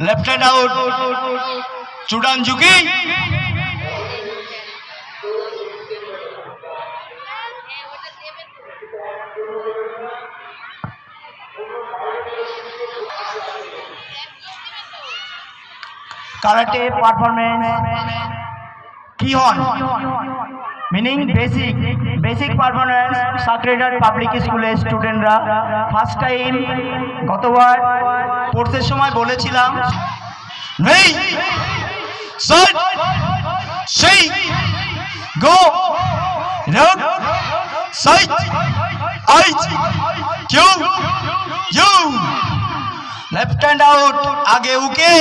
Left hand out চুডান ঝুঁকি karate performance কি হন মিনিং বেসিক বেসিক পারফরমেন্স সাকরেটার পাবলিক স্কুলের স্টুডেন্টরা ফার্স্ট টাইম গতবার কোর্সের সময় বলেছিলাম, নেই সেই, গো রাউট সাইড আইচ কিউ, ইউ, লেফট হ্যান্ড আউট, আগে উকে।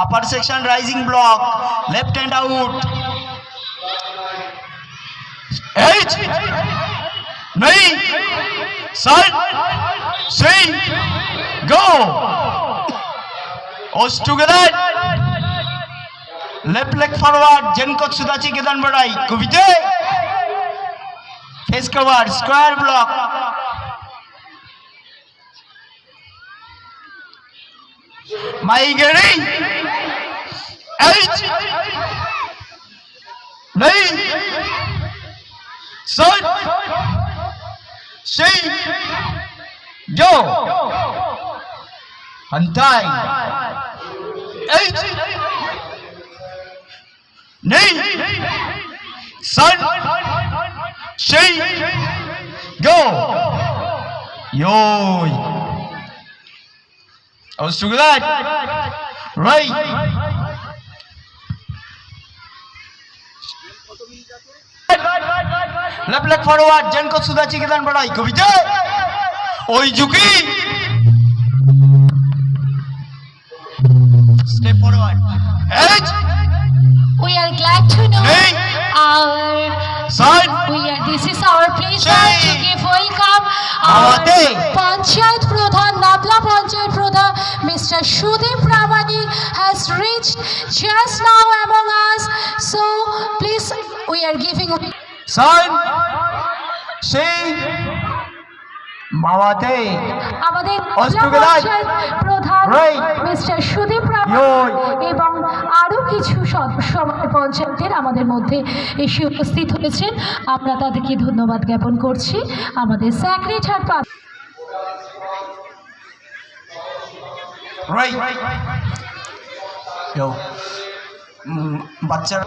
Upper section rising block left hand out H नहीं साइड सी गो ऑस टुगेदर लेफ़्ट लेग फॉरवर्ड जनकोट सुदाची केदान बढ़ाई कुविजे face cover square block my eight, nine, seven, six, go, and time, eight, nine, seven, six, go, rồi, ở xuống lại, right. Left leg forward জেনকো সুদাচি কেদান বড়াই কবিতে ওই ঝুঁকি স্টেপ ফরওয়ার্ড এজ We are glad to know hey. our side. We are. This is our place to give welcome our Panchayat Pradhan, Nabla Panchayat Pradhan, Mr. Sudip Ramanik has reached just now among us. সাইন সেই মাওয়াতে আমাদের প্রধান mister Sudip Ram এবং আরও কিছু পঞ্চায়েতের আমাদের মধ্যে এসে উপস্থিত হয়েছেন। আমরা তাদেরকে ধন্যবাদ জ্ঞাপন করছি। আমাদের সেক্রেটার পা বাচ্চারা